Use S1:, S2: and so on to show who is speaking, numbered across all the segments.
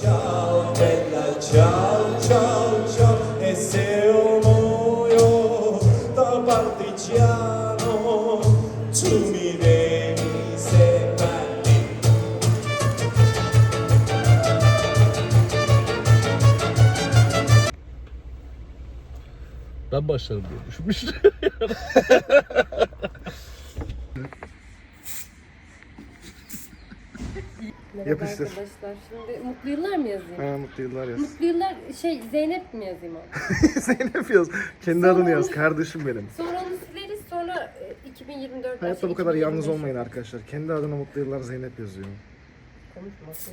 S1: ciao, bella ciao, ciao, ciao, e se io muoio da partigiano, tu mi devi seppellire.
S2: Ben başlarım diye düşünmüştüm.
S3: Merhaba
S4: Yapıştır.
S3: arkadaşlar. Şimdi mutlu yıllar mı yazayım?
S4: Ha, mutlu yıllar yaz.
S3: Mutlu yıllar şey Zeynep mi yazayım abi?
S4: Zeynep yaz. Kendi adını yaz. Kardeşim benim.
S3: Sonra onu sileriz sonra e, 2024
S4: Hayatta bu kadar yalnız
S3: 2025
S4: olmayın arkadaşlar. Kendi adına mutlu yıllar Zeynep yazıyor.
S3: Konuşma.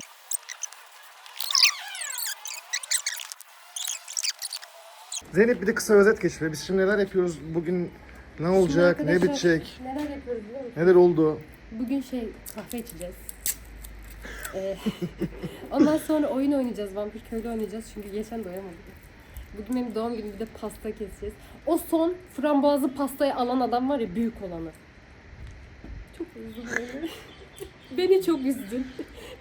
S4: Zeynep bir de kısa özet geç be. Biz şimdi neler yapıyoruz? Bugün ne olacak? Ne
S3: arkadaşlar,
S4: bitecek?
S3: Neler yapıyoruz biliyor musun?
S4: Neler oldu?
S3: Bugün şey kahve içeceğiz. Ee, ondan sonra oyun oynayacağız. Vampir köylü oynayacağız. Çünkü geçen doyamadık. Bugün benim doğum günüm bir de pasta keseceğiz. O son frambuazlı pastayı alan adam var ya büyük olanı. Çok üzdün beni. çok üzdün.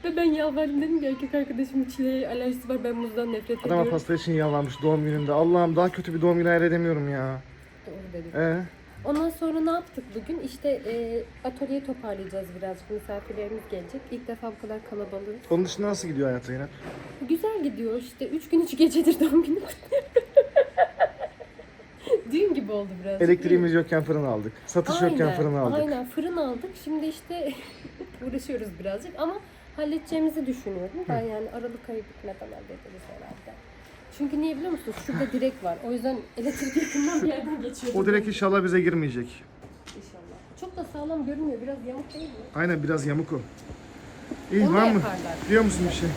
S3: Ve ben yalvardım dedim ki erkek arkadaşımın çileğe alerjisi var ben muzdan nefret
S4: Adama
S3: ediyorum.
S4: pasta için yalvarmış doğum gününde. Allah'ım daha kötü bir doğum günü hayal edemiyorum ya.
S3: Doğru dedim.
S4: Ee,
S3: Ondan sonra ne yaptık bugün? İşte e, atölyeyi toparlayacağız birazcık. Misafirlerimiz gelecek. İlk defa bu kadar kalabalığız.
S4: onun dışında nasıl gidiyor hayat Zeynep?
S3: Güzel gidiyor işte. Üç gün üç gecedir doğum günü. Düğün gibi oldu biraz.
S4: Elektriğimiz yokken fırın aldık. Satış yokken fırın aldık.
S3: Aynen fırın aldık. Şimdi işte uğraşıyoruz birazcık ama halledeceğimizi düşünüyorum. Ben yani Aralık ayı bitmeden hallederiz herhalde. Çünkü niye biliyor musunuz? Şurada direk var. O yüzden elektrik yakından bir yerden geçiyor.
S4: O direkt inşallah bize girmeyecek.
S3: İnşallah. Çok da sağlam görünmüyor. Biraz yamuk değil mi?
S4: Aynen biraz yamuk o. İyi
S3: Onu
S4: var mı?
S3: yaparlar.
S4: Biliyor musun bir şey?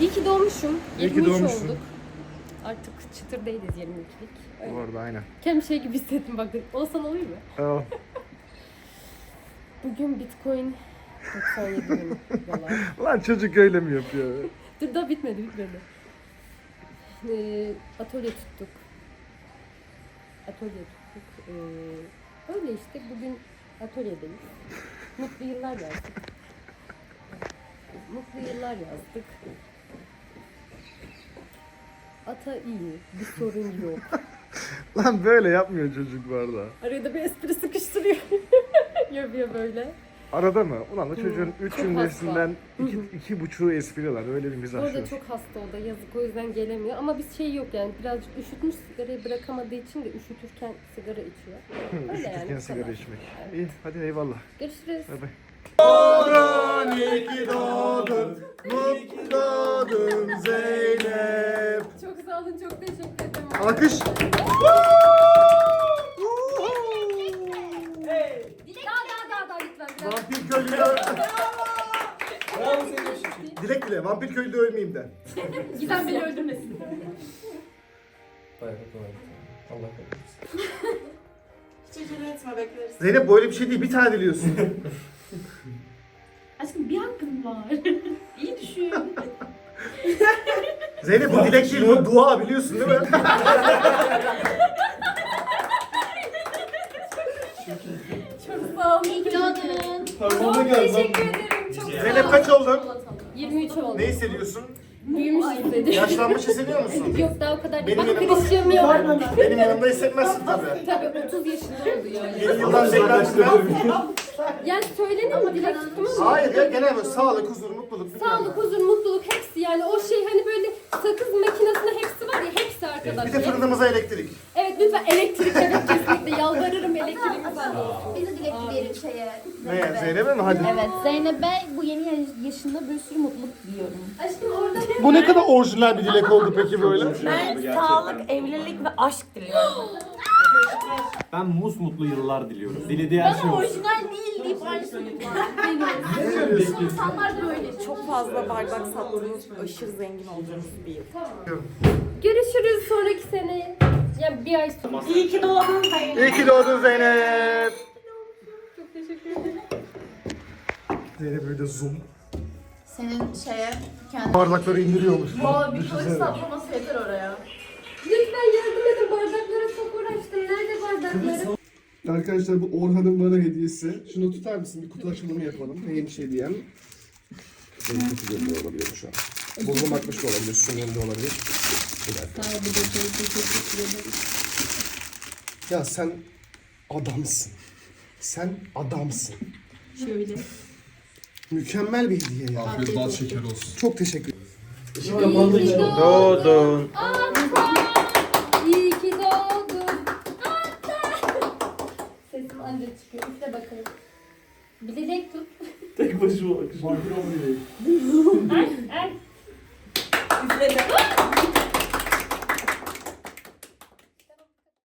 S3: İyi ki doğmuşum.
S4: İyi ki
S3: 23
S4: doğmuşsun.
S3: olduk. Artık çıtır değiliz 22'lik. Öyle.
S4: Bu arada aynen.
S3: Kendimi şey gibi hissettim bak. Olsan olur mu? Bugün Bitcoin 97 bin dolar.
S4: Lan çocuk öyle mi yapıyor?
S3: Dur daha bitmedi bitmedi. Ee, atölye tuttuk. Atölye tuttuk. Ee, öyle işte bugün atölyedeyiz. Mutlu yıllar yazdık. Mutlu yıllar yazdık. Ata iyi. Bir sorun yok.
S4: Lan böyle yapmıyor çocuk bu arada.
S3: Araya da bir espri sıkıştırıyor. Yapıyor böyle.
S4: Arada mı? Ulan da çocuğun üç
S3: çok
S4: cümlesinden iki, iki buçuğu espriler. Öyle bir mizah
S3: arada
S4: yok.
S3: çok hasta o da yazık o yüzden gelemiyor. Ama biz şey yok yani birazcık üşütmüş sigarayı bırakamadığı için de üşütürken sigara içiyor. Öyle
S4: Üşütürken
S3: yani, bu
S4: sigara
S3: kadar.
S4: içmek. İyi hadi eyvallah.
S3: Görüşürüz.
S4: Bay bay. İyi ki doğdun, mutlu doğdun Zeynep.
S3: Çok sağ olun çok teşekkür ederim.
S4: Alkış.
S3: Daha daha daha daha lütfen biraz.
S4: Vampir köylüde Dilek dile, vampir köylüde ölmeyeyim de.
S3: Giden beni öldürmesin.
S1: Allah kahretsin.
S5: Hiç acele etme bekleriz.
S4: Zeynep böyle bir şey değil, bir tane diliyorsun.
S5: Aşkım bir hakkın var. İyi düşün.
S4: Zeynep bu dilek değil, bu dua biliyorsun değil mi?
S3: Çok sağ olun.
S5: İyi ki doğdun.
S3: Çok teşekkür ederim. Çok sağ
S4: Zeynep
S3: olun.
S4: kaç oldun?
S3: 23 oldu.
S4: Ne hissediyorsun?
S3: Büyümüş hissediyorum.
S4: Yaşlanmış hissediyor musun?
S3: Yok daha o kadar değil.
S4: Benim
S3: Bak
S4: yanımda-
S3: Christian.
S4: Benim yanımda hissetmezsin tabii.
S3: Tabii 30 yaşında oldu yani.
S4: Yeni yıldan beklentilerim.
S3: Yani söylenir mi dilek tuttum ama.
S4: Hayır ya genel böyle sağlık, huzur, mutluluk. bilmem
S3: Sağlık,
S4: ne.
S3: huzur, mutluluk hepsi yani o şey hani böyle sakız makinesinde hepsi var ya hepsi arkadaşlar.
S4: Bir de fırınımıza elektrik.
S3: Evet lütfen elektrik evet kesinlikle yalvarırım elektrik lütfen.
S5: Biz de dilek dileyelim şeye.
S4: Ne Zeynep'e mi? Hadi.
S5: Evet Zeynep'e bu yeni yaş- yaşında bir sürü mutluluk diliyorum.
S3: Aşkım orada?
S4: Bu ne kadar orijinal bir dilek oldu peki böyle?
S5: Ben sağlık, evlilik ve aşk diliyorum.
S6: Ben mus mutlu yıllar diliyorum. Dilediği her şey
S5: Bana
S6: olsun.
S5: orijinal değil deyip aynısını İnsanlar böyle çok fazla bardak sattığınız, aşırı zengin olduğunuz bir yıl.
S3: Görüşürüz sonraki sene. Bir ay sonra.
S5: İyi ki doğdun
S4: İyi ki doğdun Zeynep.
S3: Çok teşekkür ederim.
S4: Zeynep böyle zoom.
S5: Senin şeye kendi...
S4: Bardakları indiriyormuş.
S5: Valla bir polis saplaması yeter oraya.
S3: Lütfen yardım edin bardaklara çok uğraştım. Nerede bardakları?
S4: Arkadaşlar bu Orhan'ın bana hediyesi. Şunu tutar mısın? Bir kutu açılımı yapalım. Neymiş hediyem? Benim kutu görünüyor olabiliyor şu an. Burnum akmış da olabilir, sümüğüm de olabilir. Bir dakika.
S3: Sahibi de çok teşekkür ederim.
S4: Ya sen adamsın. Sen adamsın.
S3: Şöyle.
S4: Mükemmel bir hediye ya.
S5: Afiyet bal şeker olsun.
S4: Çok teşekkür ederim.
S6: Doğdun.
S3: İyi ki doğdun. Sesim anca çıkıyor. Üfle bakalım. Dilek tut.
S4: Tek başıma
S3: Ay ay.
S7: Üfledim.